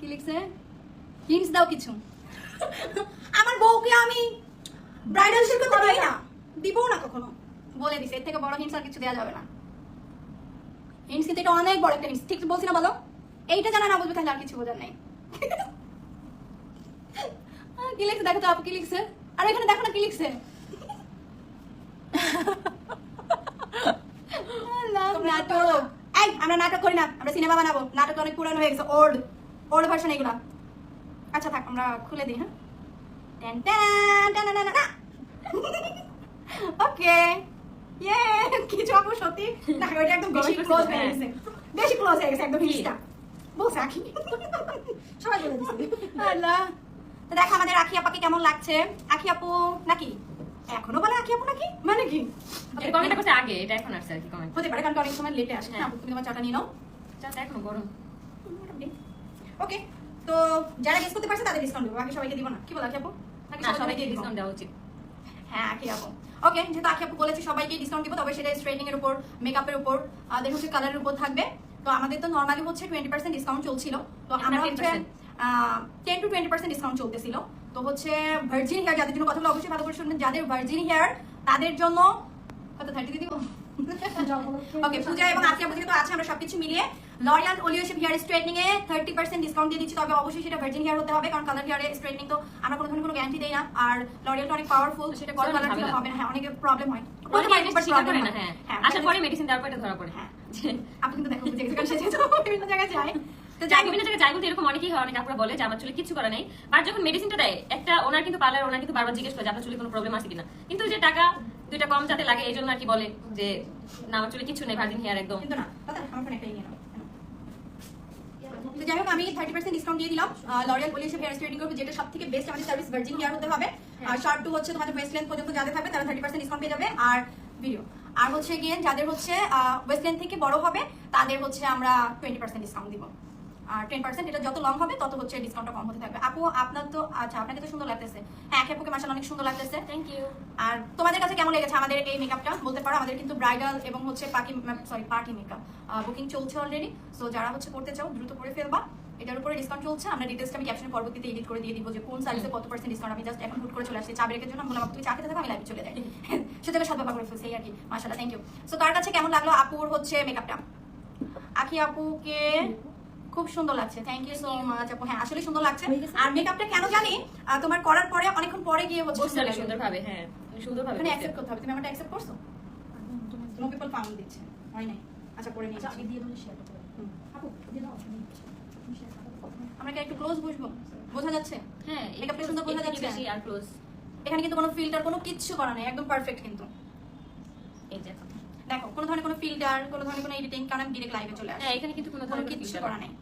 কি লিখছে? হিন্টস দাও কিছু। আমার বউকে আমি ব্রাইডাল শিল্প করাই না। দিবও না কখনো। বলে দিছে এর থেকে বড় হিন্টস আর কিছু দেওয়া যাবে না। হিন্টস কিন্তু এটা অনেক বড় একটা হিন্টস ঠিক বলছি না বলো? এইটা জানা না বলবে তাহলে আর কিছু বোঝার নেই। কি লিখছে? দেখো তো আপু কি লিখছে? আর এখানে দেখো না কি লিখছে। নাটক। আমরা নাটক করি না। আমরা সিনেমা বানাবো। নাটক অনেক পুরানো হয়ে গেছে ওল্ড ওল্ড ভার্সন এগুলা। আচ্ছা থাক আমরা খুলে দিই হ্যাঁ? ওকে। ইয়ে কিছু আপু সত্যি? না ওইটা একদম বেশি ক্লোজ হয়ে হ্যাঁ। গেছে। বেশি ক্লোজ হয়ে গেছে একদম? হিস্টা বলছে আখি। সবাই বলে দিছে। আল্লাহ। তো দেখো আমাদের আখি আপাকে কেমন লাগছে? আখি আপু নাকি? এখনও বলে আখি আপু নাকি? মানে কি? কমেন্টটা আগে এটা এখন আসছে আর কি কমেন্ট হতে পারে কারণ অনেক সময় লেটে আসে। হ্যাঁ। তুমি তোমার চাটা নিয়ে নাও। চাটা এখনও গরম। ওকে তো যারা গেস করতে পারছে তাদের ডিসকাউন্ট দেবো বাকি সবাইকে দিব না। কি বলো আপু? না সবাইকে ডিসকাউন্ট দেওয়া উচিত। হ্যাঁ আখি আপু। ওকে যেহেতু আখি আপু বলেছে সবাইকে ডিসকাউন্ট দিব তবে সেটা স্ট্রেটিং এর উপর মেকআপের উপর দেন হচ্ছে কালারের উপর থাকবে। তো আমাদের তো নর্মালি হচ্ছে টোয়েন্টি পার্সেন্ট ডিসকাউন্ট চলছিল। তো আমরা আমরা 10% হচ্ছে ten to twenty percent discount চলতেছিল। তো হচ্ছে ভার্জিন হেয়ার যাদের জন্য কথাগুলো অবশ্যই ভালো করে শুনবেন যাদের ভার্জিন হেয়ার তাদের জন্য কত থার্টি দিয়ে দিব? ওকে পূজা এবং আজকে আপু যেহেতু আছে আমরা সবকিছু মিলিয়ে লরিয়াল ওলিওশিপ হেয়ার স্ট্রেটনিং এ থার্টি পার্সেন্ট ডিসকাউন্ট দিয়ে দিচ্ছি তবে অবশ্যই সেটা ভার্জিন হেয়ার হতে হবে কারণ কালার হেয়ারে স্ট্রেটনিং তো আমরা কোনো ধরনের কোনো গ্যারান্টি দেই না। আর লরিয়ালটা অনেক পাওয়ারফুল সেটা কোনো কালার হবে না। হবে না হ্যাঁ অনেকে প্রবলেম হয়। problem করে মেডিসিন দেওয়ার পর এটা ধরা পড়ে। হ্যাঁ। আপনি কিন্তু দেখো বুঝে গেছে কারণ সে যেহেতু বিভিন্ন জায়গায় যায়। তো যাই যাই বিভিন্ন জায়গায় যাই বলতে এরকম অনেকেই হয় অনেক আপুরা বলে যে আমার চুলে কিছু করা নেই। যখন মেডিসিনটা দেয় একটা ওনার কিন্তু পার্লার ওনার কিন্তু বারবার জিজ্ঞেস করে যে আপনার চুলে কোনো প্রবলেম আছে কিনা। কিন্তু যে টাকা দুইটা কম যাতে লাগে এই জন্য আর কি বলে যে না আমার চুলে কিছু নেই ভার্জিন হেয়ার একদম। কিন্তু না আমার ফোন একটাই নিয়ে নাও। তো যাই হোক আমি থার্টি পার্সেন্ট ডিসকাউন্ট দিয়ে দিলাম। লরিয়াল বলে হেয়ার স্ট্রেটিং করব যেটা সব থেকে বেস্ট আমাদের সার্ভিস ভার্জিন হেয়ার হতে হবে। আর শার্ট টু হচ্ছে তোমাদের ওয়েস্ট লেন্থ পর্যন্ত যাদের থাকবে তারা থার্টি পার্সেন্ট ডিসকাউন্ট পেয়ে যাবে। আর ভিডিও আর হচ্ছে গিয়ে যাদের হচ্ছে ওয়েস্ট লেন্থ থেকে বড় হবে তাদের হচ্ছে আমরা টোয়েন্টি পার্সেন্ট ডিসকাউন্ট দিব। আর টেন পার্সেন্ট এটা যত লং হবে তত হচ্ছে ডিসকাউন্টটা কম হতে থাকবে। আপু আপনার তো আচ্ছা আপনাকে তো সুন্দর লাগতেছে। হ্যাঁ একে আপুকে মাসাল অনেক সুন্দর লাগতেছে। থ্যাংক ইউ আর তোমাদের কাছে কেমন লেগেছে আমাদের এই মেকআপটা বলতে পারো আমাদের কিন্তু ব্রাইডাল এবং হচ্ছে party sorry party makeup booking চলছে অলরেডি সো যারা হচ্ছে করতে চাও দ্রুত করে ফেলবা। এটার উপরে ডিসকাউন্ট চলছে। আমরা ডিটেলসটা আমি ক্যাপশনে পরবর্তীতে এডিট করে দিয়ে দিব যে কোন সাইজে কত পার্সেন্ট ডিসকাউন্ট আমি জাস্ট এখন হুট করে চলে আসছি। চা ব্রেকের জন্য আমি বললাম তুই চা খেতে থাকো আমি লাইভে চলে যাই। সেটাকে সদ্ব্যবহার করে ফেলছি আর কি। মাশাআল্লাহ থ্যাংক ইউ সো কার কাছে কেমন লাগল আপুর হচ্ছে মেকআপটা আখি আপুকে খুব সুন্দর লাগছে। থ্যাংক ইউ সো মাচ আপু। হ্যাঁ আসলে সুন্দর লাগছে। আর মেকআপটা কেন জানি তোমার করার পরে অনেকক্ষণ পরে গিয়ে হচ্ছে সুন্দর লাগে। সুন্দরভাবে হ্যাঁ সুন্দরভাবে মানে বসতে অ্যাকসেপ্ট করতে হবে। তুমি আমারটা অ্যাকসেপ্ট করছ? নো পিপল ফাউন্ড দিচ্ছে। হয় নাই? আচ্ছা করে নিয়েছি। হুম। আমরা কি একটু ক্লোজ বসবো? বোঝা যাচ্ছে? হ্যাঁ Makeup টা সুন্দর বোঝা যাচ্ছে? বেশি আর ক্লোজ এখানে কিন্তু কোনো ফিল্টার কোনো কিচ্ছু করা নেই। একদম পারফেক্ট কিন্তু। এই যে দেখো কোনো ধরনের কোনো ফিল্টার কোনো ধরনের কোনো এডিটিং কারণ আমি ডিরেক্ট লাইভে চলে আসি হ্যাঁ এখানে কিন্তু কোনো ধরনের filter করা নেই।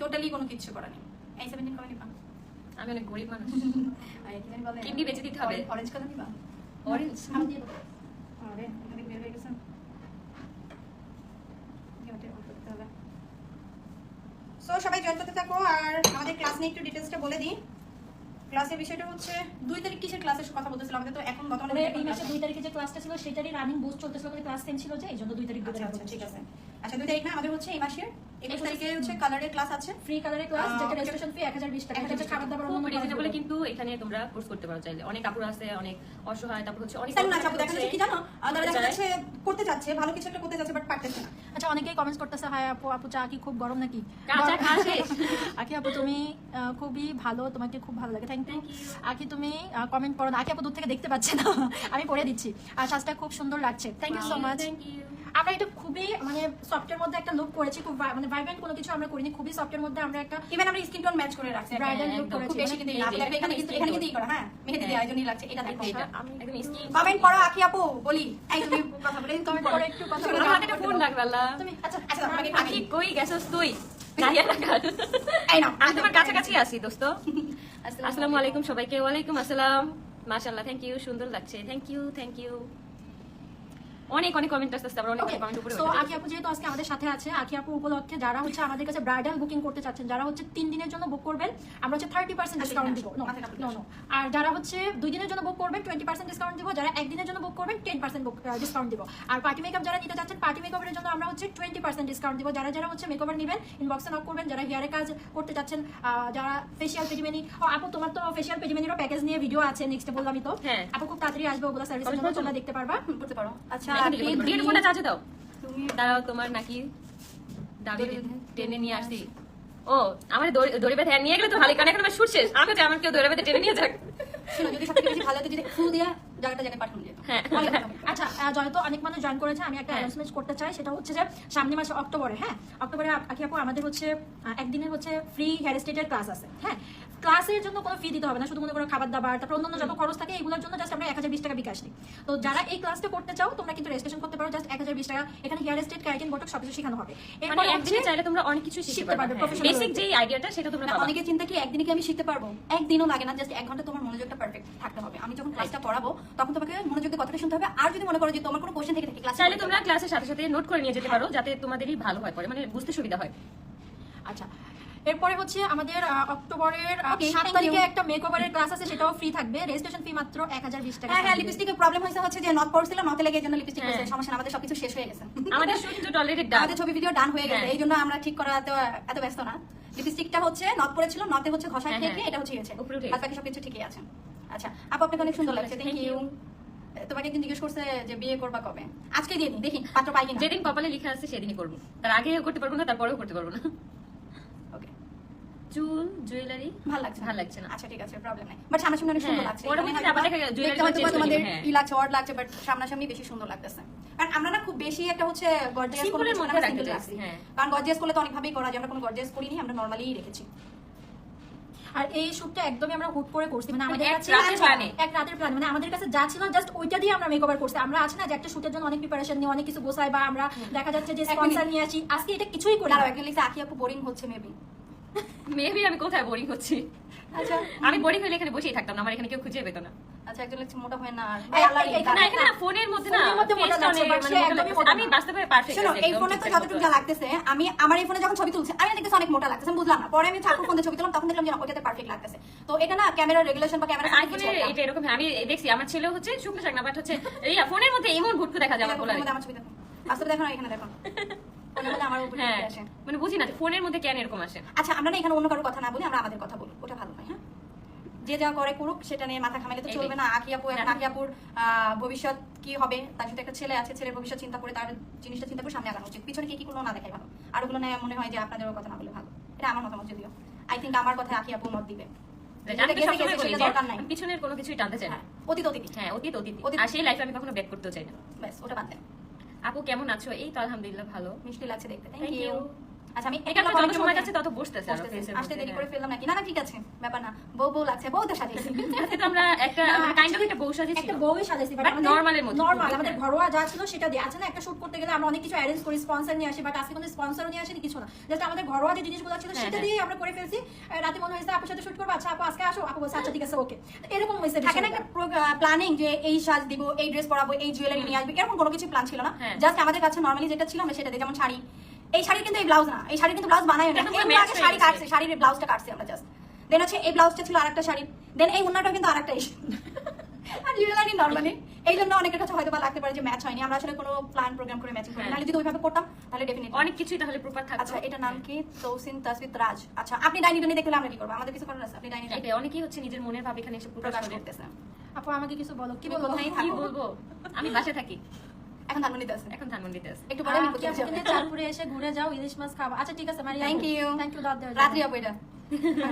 টোটালি কোনো কিচ্ছু করা নেই। এই সেভেন্টিন কবে নিবা? আমি অনেক গরিব মানুষ। কিডনি বেচে দিতে হবে। অরেঞ্জ নিবা? অরেঞ্জ আমি দিয়ে দেবো। আরে এখানে বের হয়ে গেছে। সো সবাই জয়েন করতে থাকো আর আমাদের ক্লাস নিয়ে একটু ডিটেলসটা বলে দিই। ক্লাসের বিষয়টা হচ্ছে দুই তারিখ কিসের ক্লাসের কথা বলতেছিলাম আমাদের তো এখন বর্তমানে মানে দুই এই মাসে দুই তারিখে যে ক্লাসটা ছিল সেটারই রানিং বুস্ট চলতেছিল ক্লাস টেন ছিল যে এই জন্য দুই তারিখ দুই আচ্ছা তারিখ আচ্ছা ঠিক আছে। আচ্ছা দুই তারিখ না আমাদের হচ্ছে এই মাসের একুশ তারিখে হচ্ছে কালারের ক্লাস আছে। ফ্রি কালারের ক্লাস যেটা রেজিস্ট্রেশন ফি এক হাজার বিশ টাকা। 1020 খাবার দাবার খুব অন্য কিন্তু এখানে তোমরা কোর্স করতে পারো। চাইলে অনেক কাপড় আছে অনেক অসহায় তারপর হচ্ছে অনেক না চাপু দেখা যাচ্ছে কি জানো? তারা দেখা যাচ্ছে করতে যাচ্ছে ভালো কিছু একটা করতে যাচ্ছে বাট পারতেছে না। আচ্ছা অনেকেই কমেন্টস করতেছে হাই আপু আপু চা কি খুব গরম নাকি? কাঁচা খা শেষ। আকি আপু তুমি খুবই ভালো তোমাকে খুব ভালো লাগে। থ্যাংক ইউ আকি তুমি কমেন্ট করো না। আকি আপু দূর থেকে দেখতে পাচ্ছে না। আমি পড়ে দিচ্ছি। আর সাজটা খুব সুন্দর লাগছে। Thank you so much thank you আমরা এটা খুবই মানে সফটের মধ্যে একটা লুক করেছি খুব মানে ভাইব্রেন্ট কোনো কিছু আমরা করিনি খুবই সফটের মধ্যে আমরা একটা ইভেন আমরা স্কিন টোন ম্যাচ করে রাখছি একদম, look একদম, খুব করেছি। বেশি কিন্তু এই না। এই যে, দেখো, এখানে কিন্তু এখানে কিন্তু করা হ্যাঁ মেহেদি দিয়ে আয়োজনই লাগছে এটা দেখো এটা। আমি- একদম স্কিন কমেন্ট করো আখি আপু বলি। এই তুমি কথা বলে Comment করো। একটু কথা বলো। আমার একটা ফোন লাগবে আল্লাহ। তুমি আচ্ছা আচ্ছা আখি কই গেছস তুই? আমি তোমার কাছাকাছি আছি দোস্ত। আসসালামু আলাইকুম। সবাইকে ওয়ালাইকুম আসসালাম। মাশাআল্লাহ থ্যাংক ইউ সুন্দর লাগছে থ্যাংক ইউ থ্যাংক ইউ অনেক অনেক কমেন্ট আসতেছে আবার অনেক কমেন্ট উপরে উঠে আখি আপু যেহেতু আজকে আমাদের সাথে আছে আপু উপলক্ষে যারা হচ্ছে আমাদের কাছে ব্রাইডাল বুকিং করতে চাচ্ছেন যারা হচ্ছে তিন দিনের জন্য বুক করবেন আমরা হচ্ছে থার্টি পার্সেন্ট ডিসকাউন্ট দিব। আর যারা হচ্ছে দুই দিনের জন্য বুক করবেন টোয়েন্টি পার্সেন্ট ডিসকাউন্ট দিব। যারা একদিনের জন্য বুক করবেন টেন পার্সেন্ট ডিসকাউন্ট দিব। আর পার্টি মেকআপ যারা নিতে চাচ্ছেন পার্টি মেকআপের জন্য আমরা হচ্ছে টোয়েন্টি পার্সেন্ট ডিসকাউন্ট দিব। যারা যারা হচ্ছে মেকওভার নেবেন ইনবক্সে নক করবেন। যারা হেয়ারে কাজ করতে চাচ্ছেন যারা ফেশিয়াল পেডিমেনি আপু তোমার তো ফেশিয়াল পেডিমেনিরও প্যাকেজ নিয়ে ভিডিও আছে নেক্সটে বললামই তো। হ্যাঁ। আপু খুব তাড়াতাড়ি আসবে ওগুলো কবে তোমরা দেখতে পারবা। করতে পারো। আচ্ছা দিয়ে আপনি- দিয়ে দাও। দাঁড়াও তোমার নাকি দাবি টেনে নিয়ে আসছি। ও আমার দড়ি- দড়ি বেঁধে নিয়ে গেলে তো ভালো কারণ এখন আমার শুট শেষ। আমি আমার কেউ দড়ি বেঁধে টেনে নিয়ে যাক। যদি সবথেকে বেশি ভালো হতো যদি ফুল দিয়া জায়গাটা জায়গায় পাঠানো যেত হ্যাঁ। আচ্ছা অনেক মানুষ জয়েন করেছে আমি একটা হ্যাঁ। অ্যানাউন্সমেন্ট করতে চাই সেটা হচ্ছে যে সামনে মাসে অক্টোবরে হ্যাঁ? অক্টোবরে আপ- আপু আমাদের হচ্ছে একদিনের হচ্ছে ফ্রি হেয়ার স্টেটের ক্লাস আছে হ্যাঁ? ক্লাসের জন্য কোনো ফি দিতে হবে না শুধু মনে করো খাবার দাবার তারপর অন্যান্য যত খরচ থাকে এগুলোর জন্য জাস্ট আমরা এক হাজার বিশ টাকা বিকাশ নিই। তো যারা এই ক্লাসটা করতে চাও তোমরা কিন্তু রেজিস্ট্রেশন করতে পারো জাস্ট এক হাজার বিশ টাকা। এখানে হেয়ার স্টেট ক্যারাটিন বটক সবকিছু শেখানো হবে। মানে এরপর একদিনে চাইলে তোমরা অনেক কিছু শিখতে পারবে, বেসিক যে আইডিয়াটা সেটা তোমরা অনেকের চিন্তা কি একদিনে কি আমি শিখতে পারব? একদিনও লাগে না জাস্ট এক ঘণ্টা তোমার মনোযোগটা পারফেক্ট থাকতে হবে। আমি যখন ক্লাসটা পড়াবো তখন তোমাকে মনোযোগ দিয়ে কথাটা শুনতে হবে। আর যদি মনে করো যে তোমার কোনো কোশ্চেন থেকে থাকে ক্লাস চাইলে তোমরা ক্লাসের সাথে সাথে নোট করে নিয়ে যেতে পারো যাতে তোমাদেরই ভালো হয় পরে। মানে বুঝতে সুবিধা হয়। আচ্ছা এরপরে হচ্ছে আমাদের অক্টোবরের সাত তারিখে. একটা মেকওভারের ক্লাস আছে সেটাও ফ্রি থাকবে। রেজিস্ট্রেশন ফি মাত্র এক হাজার বিশ টাকা হ্যাঁ হ্যাঁ। লিপস্টিকের প্রবলেম হয়েছে হচ্ছে যে নট পড়ছিলাম নতে লেগে জন্য লিপস্টিক হ্যাঁ। হয়েছে সমস্যা না, আমাদের সবকিছু শেষ হয়ে গেছে। আমাদের শুট তো অলরেডি ডান আমাদের ছবি ভিডিও ডান হয়ে গেছে হ্যাঁ। এই জন্য আমরা ঠিক করা এত ব্যস্ত না। লিপস্টিকটা হচ্ছে নট পড়েছিল নতে হচ্ছে ঘষা হ্যাঁ, থেকে হ্যাঁ। এটা হচ্ছে গেছে। উপরে উঠে বাদ বাকি সবকিছু ঠিকই আছে। আচ্ছা আপু আপনাকে অনেক সুন্দর লাগছে থ্যাংক ইউ তোমাকে একদিন জিজ্ঞেস করছে যে বিয়ে করবা কবে? আজকে দিয়ে দিন দেখি পাত্র পাই কিনা। যেদিন কপালে লেখা আছে সেদিনই করব। তার আগেও করতে পারব না তারপরেও করতে পারব না। চুল জুয়েলারি ভালো লাগছে ভালো লাগছে না। আচ্ছা ঠিক আছে প্রবলেম নাই। বাট সামনাসামনি অনেক সুন্দর হ্যাঁ, লাগছে। পরবর্তীতে আবার দেখা change করে তোমাদের হ্যাঁ। ই লাগছে অড লাগছে বাট সামনাসামনি বেশি সুন্দর লাগতেছে। কারণ আমরা না খুব বেশি একটা হচ্ছে গর্জিয়াস মধ্যে রাখতে চাইছি, হ্যাঁ। কারণ গর্জিয়াস করলে তো অনেকভাবেই করা যায় আমরা কোনো গর্জিয়াস করিনি আমরা নর্মালিই রেখেছি। আর এই শুটটা একদমই আমরা হুট করে করছি মানে আমাদের কাছে। এক রাতের প্ল্যান মানে আমাদের কাছে যা ছিল জাস্ট ওইটা দিয়ে আমরা মেকওভার করছি। আমরা আছি না যে একটা শুটের জন্য অনেক প্রিপারেশন নিয়ে অনেক কিছু গোছাই বা আমরা দেখা যাচ্ছে যে স্পন্সর নিয়ে আসি। আজকে এটা কিছুই করি না। একদিন আকি আপু বোরিং হচ্ছে মেবি মেবি আমি কোথায় বোরিং হচ্ছি? আচ্ছা আমি বোরিং হলে এখানে বসেই থাকতাম না আমার এখানে কেউ খুঁজে পেতো না। আচ্ছা একজন মোটা হয় না এখানে না ফোনের মধ্যে না মানে সে মোটা একদমই লাগছে। মোটা আমি বাস্তবে পারফেক্ট শোনো এই ফোনে তো যতটুকু যা লাগতেছে আমি আমার এই ফোনে যখন ছবি তুলছি আমি দেখতেছি অনেক মোটা লাগতেছে আমি বুঝলাম না। পরে আমি ঠাকুর ফোনে ছবি তুললাম তখন দেখলাম যে না, পারফেক্ট লাগতেছে। তো এটা না ক্যামেরার রেগুলেশন বা ক্যামেরা আইফোনে এটা এরকম আমি দেখছি আমার ছেলে হচ্ছে শুকনো শাক না বাট হচ্ছে এই ফোনের মধ্যে এমন দেখা যায় আমার ছবি দেখো। বাস্তবে দেখো এখানে দেখো ফোনের আমার উপরে হ্যাঁ আসে মানে বুঝি না ফোনের মধ্যে কেন এরকম আসে? আচ্ছা আমরা না এখানে অন্য কারোর কথা না বলি আমরা আমাদের কথা বলি ওটা ভালো হয় হ্যাঁ? যে যা করে করুক সেটা নিয়ে মাথা তো চলবে না। আকি আপু এখন হ্যাঁ। আকি আপুর ভবিষ্যৎ কি হবে? তার সাথে একটা ছেলে আছে ছেলের ভবিষ্যৎ চিন্তা করে তার জিনিসটা চিন্তা করে সামনে আগানো উচিত। পিছনে কি কি করল না দেখাই ভালো। আর ওগুলো নিয়ে মনে হয় যে আপনাদের কথা না বলে ভালো। এটা আমার মতামত যদিও। আই থিঙ্ক আমার কথা আকি আপু মত দিবে। পিছনের কোনো কিছুই টানতে চাই না। হ্যাঁ অতীত অতীত। হ্যাঁ অতীত অতীত। অতীত। আর সেই লাইফে আমি কখনো ব্যাক করতেও চাই না। ব্যাস ওটা বাদ দেন। আপু কেমন আছো? এই তো আলহামদুলিল্লাহ ভালো। মিষ্টি লাগছে দেখতে। Thank you. আচ্ছা আমি এটা যত সময় যাচ্ছে তত বসতেছে আরও। বসতেছে। face এর আসতে দেরি হ্যাঁ। করে ফেললাম নাকি? না না ঠিক আছে ব্যাপার না বউ বউ লাগছে বউ তো সাজিয়েছি। আজকে আমরা একটা কাইন্ড অফ একটা বউ সাজি একটা বউই সাজাইছি বাট But normal নরমাল আমাদের হ্যাঁ। ঘরোয়া যা ছিল সেটা দিয়ে। আছে না একটা শুট করতে গেলে আমরা অনেক কিছু অ্যারেঞ্জ করি স্পন্সর নিয়ে আসি বাট আজকে কোনো স্পন্সরও নিয়ে আসেনি কিছু না। জাস্ট আমাদের ঘরোয়া যে জিনিসগুলো ছিল হ্যাঁ, সেটা হ্যাঁ। দিয়ে আমরা করে ফেলছি। রাতে মনে হয়েছে আপুর সাথে শুট করব আচ্ছা আপু আজকে আসো। আপু বলছে আচ্ছা ঠিক আছে ওকে এরকম হয়েছে থাকে না একটা প্ল্যানিং যে এই সাজ দিব এই ড্রেস পরাবো এই জুয়েলারি নিয়ে আসবে এরকম কোনো কিছু প্ল্যান ছিল না। হ্যাঁ। জাস্ট আমাদের কাছে নর্মালি যেটা ছিল আমরা সেটা দিই যেমন শাড়ি এই শাড়ি কিন্তু এই ব্লাউজ না এই শাড়ি কিন্তু ব্লাউজ বানাই না। এটা হয়ে শাড়ি কাটছে শাড়ির ব্লাউজটা কাটছি আমরা জাস্ট দেন হচ্ছে এই ব্লাউজটা ছিল আরেকটা শাড়ি দেন এই ওন্নাটা কিন্তু আরেকটা এসে আর জুয়েলারি নর্মালি এই জন্য অনেকের কাছে হয়তো বা লাগতে পারে যে ম্যাচ হয়নি। আমরা আসলে কোনো প্ল্যান প্রোগ্রাম করে ম্যাচিং করি হ্যাঁ। নাহলে যদি ওইভাবে করতাম তাহলে ডেফিনেটলি অনেক কিছুই তাহলে প্রপার থাকতো। আচ্ছা এটা নাম কি? তৌসিন তাসবিত রাজ আচ্ছা আপনি ডাইনিটা নিয়ে দেখলে আমরা কি করব? আমাদের কিছু করার আছে আপনি এটাই অনেকেই হচ্ছে নিজের মনের ভাব এখানে এসে প্রকাশ করতেছে। আপু আমাকে কিছু বলো। কি বলব? কোথায় কি বলব? আমি বাসে থাকি। এখন ধানমন্ডিতে আছেন। এখন ধানমন্ডিতে আছেন। একটু পরে আমি চাঁদপুরে এসে ঘুরে যাও ইলিশ মাছ খাব আচ্ছা ঠিক আছে Maria. Thank you thank you দাদ রাত্রি অপেরা।